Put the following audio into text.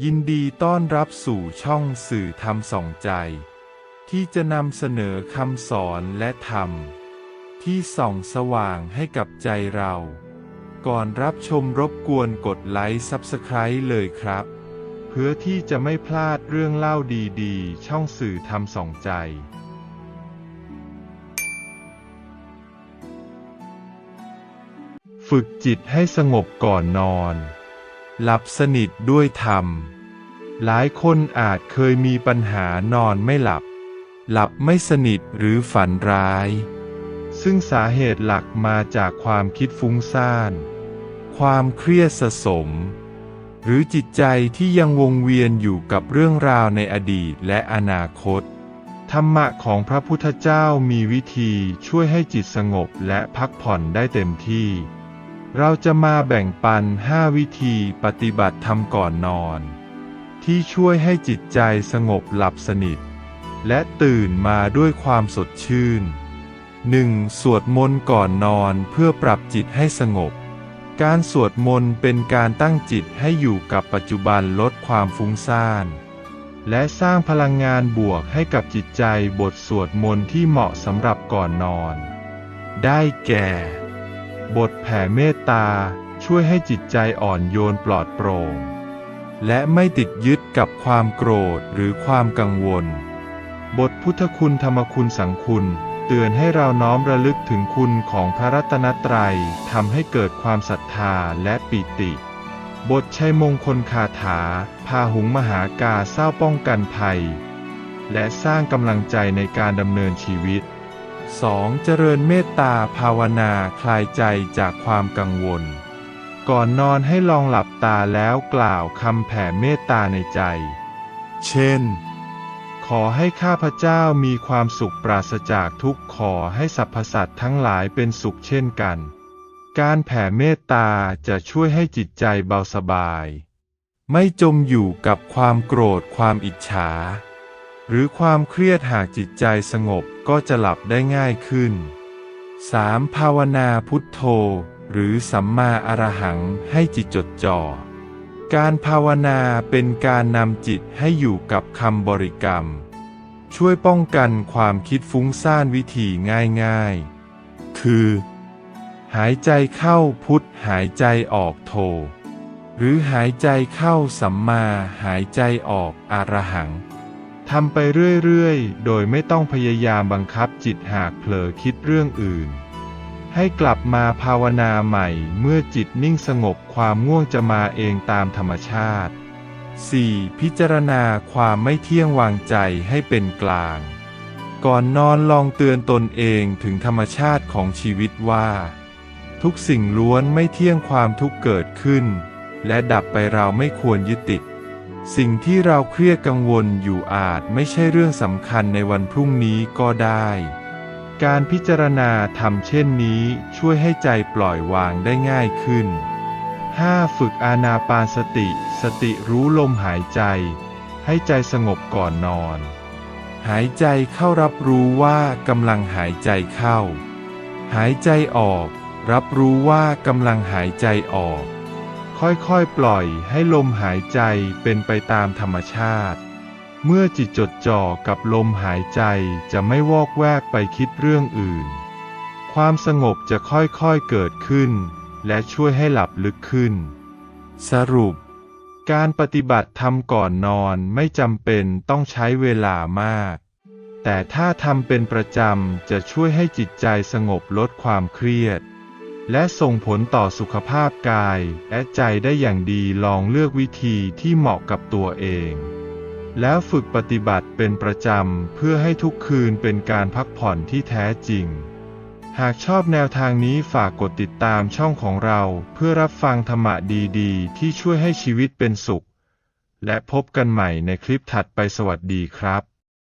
ยินดีต้อนรับสู่ช่องสื่อธรรมส่องใจ ที่จะนำเสนอคำสอนและธรรม ที่ส่องสว่างให้กับใจเรา ก่อนรับชมรบกวนกดไลค์ซับสไคร b e เลยครับ เพื่อที่จะไม่พลาดเรื่องเล่าดีๆ ช่องสื่อธรรมส่องใจ ฝึกจิตให้สงบก่อนนอน หลับสนิทด้วยธรรม หลายคนอาจเคยมีปัญหานอนไม่หลับ หลับไม่สนิทหรือฝันร้าย ซึ่งสาเหตุหลักมาจากความคิดฟุ้งซ่าน ความเครียดสะสม หรือจิตใจที่ยังวงเวียนอยู่กับเรื่องราวในอดีตและอนาคต ธรรมะของพระพุทธเจ้ามีวิธีช่วยให้จิตสงบและพักผ่อนได้เต็มที่ เราจะมาแบ่งปัน 5 วิธีปฏิบัติธรรมก่อนนอน ที่ช่วยให้จิตใจสงบหลับสนิท และตื่นมาด้วยความสดชื่น 1. สวดมนต์ก่อนนอนเพื่อปรับจิตให้สงบ การสวดมนต์เป็นการตั้งจิตให้อยู่กับปัจจุบันลดความฟุ้งซ่าน และสร้างพลังงานบวกให้กับจิตใจบทสวดมนต์ที่เหมาะสำหรับก่อนนอน ได้แก่ บทแผ่เมตตาช่วยให้จิตใจอ่อนโยนปลอดโปร่ง และไม่ติดยึดกับความโกรธหรือความกังวล บทพุทธคุณธรรมคุณสังคุณ เตือนให้เราน้อมระลึกถึงคุณของพระรัตนตรัยทำให้เกิดความศรัทธาและปิติ บทชัยมงคลคาถา พาหุงมหากาเศร้าป้องกันภัย และสร้างกำลังใจในการดำเนินชีวิต 2. เจริญเมตตาภาวนาคลายใจจากความกังวล ก่อนนอนให้ลองหลับตาแล้วกล่าวคำแผ่เมตตาในใจ เช่น ขอให้ข้าพเจ้ามีความสุขปราศจากทุกข์ขอให้สรรพสัตว์ทั้งหลายเป็นสุขเช่นกัน การแผ่เมตตาจะช่วยให้จิตใจเบาสบาย ไม่จมอยู่กับความโกรธความอิจฉา หรือความเครียดหากจิตใจสงบก็จะหลับได้ง่ายขึ้น 3. ภาวนาพุทโธ หรือสัมมาอรหังให้จิตจดจ่อ การภาวนาเป็นการนำจิตให้อยู่กับคำบริกรรม ช่วยป้องกันความคิดฟุ้งซ่านวิธีง่ายๆ คือ หายใจเข้าพุทหายใจออกโท หรือหายใจเข้าสัมมาหายใจออกอรหัง ทำไปเรื่อยๆ โดยไม่ต้องพยายามบังคับจิตหากเผลอคิดเรื่องอื่น ให้กลับมาภาวนาใหม่เมื่อจิตนิ่งสงบความง่วงจะมาเองตามธรรมชาติ 4. พิจารณาความไม่เที่ยงวางใจให้เป็นกลาง ก่อนนอนลองเตือนตนเองถึงธรรมชาติของชีวิตว่า ทุกสิ่งล้วนไม่เที่ยงความทุกเกิดขึ้น และดับไปเราไม่ควรยึดติด สิ่งที่เราเครียดกังวลอยู่อาจไม่ใช่เรื่องสำคัญในวันพรุ่งนี้ก็ได้ การพิจารณาทำเช่นนี้ช่วยให้ใจปล่อยวางได้ง่ายขึ้น 5. ฝึกอานาปานสติ สติรู้ลมหายใจ ให้ใจสงบก่อนนอน หายใจเข้ารับรู้ว่ากำลังหายใจเข้า หายใจออก รับรู้ว่ากำลังหายใจออก ค่อยๆ ปล่อยให้ลมหายใจเป็นไปตามธรรมชาติ เมื่อจิตจดจ่อกับลมหายใจจะไม่วอกแวกไปคิดเรื่องอื่น ความสงบจะค่อยๆเกิดขึ้น และช่วยให้หลับลึกขึ้น สรุป การปฏิบัติธรรมก่อนนอนไม่จำเป็นต้องใช้เวลามาก แต่ถ้าทำเป็นประจำจะช่วยให้จิตใจสงบลดความเครียด และส่งผลต่อสุขภาพกายและใจได้อย่างดีลองเลือกวิธีที่เหมาะกับตัวเอง แล้วฝึกปฏิบัติเป็นประจำเพื่อให้ทุกคืนเป็นการพักผ่อนที่แท้จริง หากชอบแนวทางนี้ฝากกดติดตามช่องของเราเพื่อรับฟังธรรมะดีๆ ที่ช่วยให้ชีวิตเป็นสุข และพบกันใหม่ในคลิปถัดไปสวัสดีครับ